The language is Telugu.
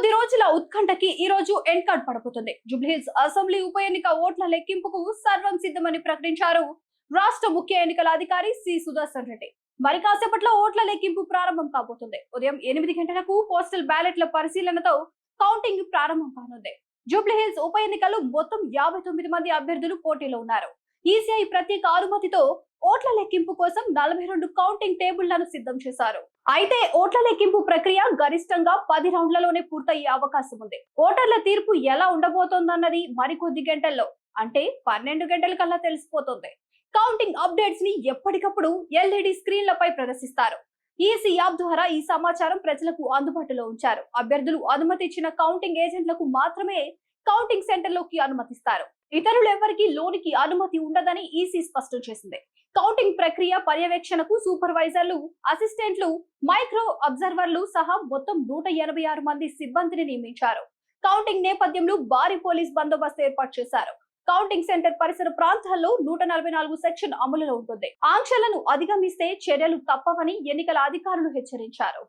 కొద్ది రోజుల ఉత్కంఠకి ఈ రోజు ఎండ్ కార్డ్ పడబోతుంది జూబ్లీహిల్స్ అసెంబ్లీ ఉప ఎన్నిక ఓట్ల లెక్కింపుకు సర్వం సిద్ధమని ప్రకటించారు రాష్ట్ర ముఖ్య ఎన్నికల అధికారి సి. సుదర్శన్ రెడ్డి. మరి కాసేపట్లో ఓట్ల లెక్కింపు ప్రారంభం కాబోతుంది. ఉదయం ఎనిమిది గంటలకు పోస్టల్ బ్యాలెట్ల పరిశీలనతో కౌంటింగ్ ప్రారంభం కానుంది. జూబ్లీహిల్స్ ఉప ఎన్నికలు మొత్తం యాభై తొమ్మిది మంది అభ్యర్థులు పోటీలో ఉన్నారు. ఈసీఐ ప్రత్యేక అనుమతితో ఓట్ల లెక్కింపు కోసం నలభై రెండు కౌంటింగ్ టేబుళ్ళను సిద్ధం చేశారు. అయితే ఓట్ల లెక్కింపు ప్రక్రియ గరిష్టంగా పది రౌండ్లలోనే పూర్తయ్యే అవకాశం ఉంది. ఓటర్ల తీర్పు ఎలా ఉండబోతోందన్నది మరికొద్ది గంటల్లో అంటే పన్నెండు గంటల కల్లా తెలిసిపోతుంది. కౌంటింగ్ అప్డేట్స్ని ఎప్పటికప్పుడు ఎల్ఈడి స్క్రీన్లపై ప్రదర్శిస్తారు. ఈసీ యాప్ ద్వారా ఈ సమాచారం ప్రజలకు అందుబాటులో ఉంచారు. అభ్యర్థులు అనుమతి ఇచ్చిన కౌంటింగ్ ఏజెంట్లకు మాత్రమే కౌంటింగ్ సెంటర్లోకి అనుమతిస్తారు. ఇతరులు ఎవరికి లోనికి అనుమతి ఉండదని ఈసీ స్పష్టం చేసింది. కౌంటింగ్ ప్రక్రియ పర్యవేక్షణకు సూపర్వైజర్లు అసిస్టెంట్లు మైక్రో అబ్జర్వర్లు సహా మొత్తం నూట ఎనభై ఆరు మంది సిబ్బందిని నియమించారు. కౌంటింగ్ నేపథ్యంలో భారీ పోలీస్ బందోబస్తు ఏర్పాటు చేశారు. కౌంటింగ్ సెంటర్ పరిసర ప్రాంతాల్లో నూట నలభై నాలుగు సెక్షన్ అమలులో ఉంటుంది. ఆంక్షలను అధిగమిస్తే చర్యలు తప్పవని ఎన్నికల అధికారులు హెచ్చరించారు.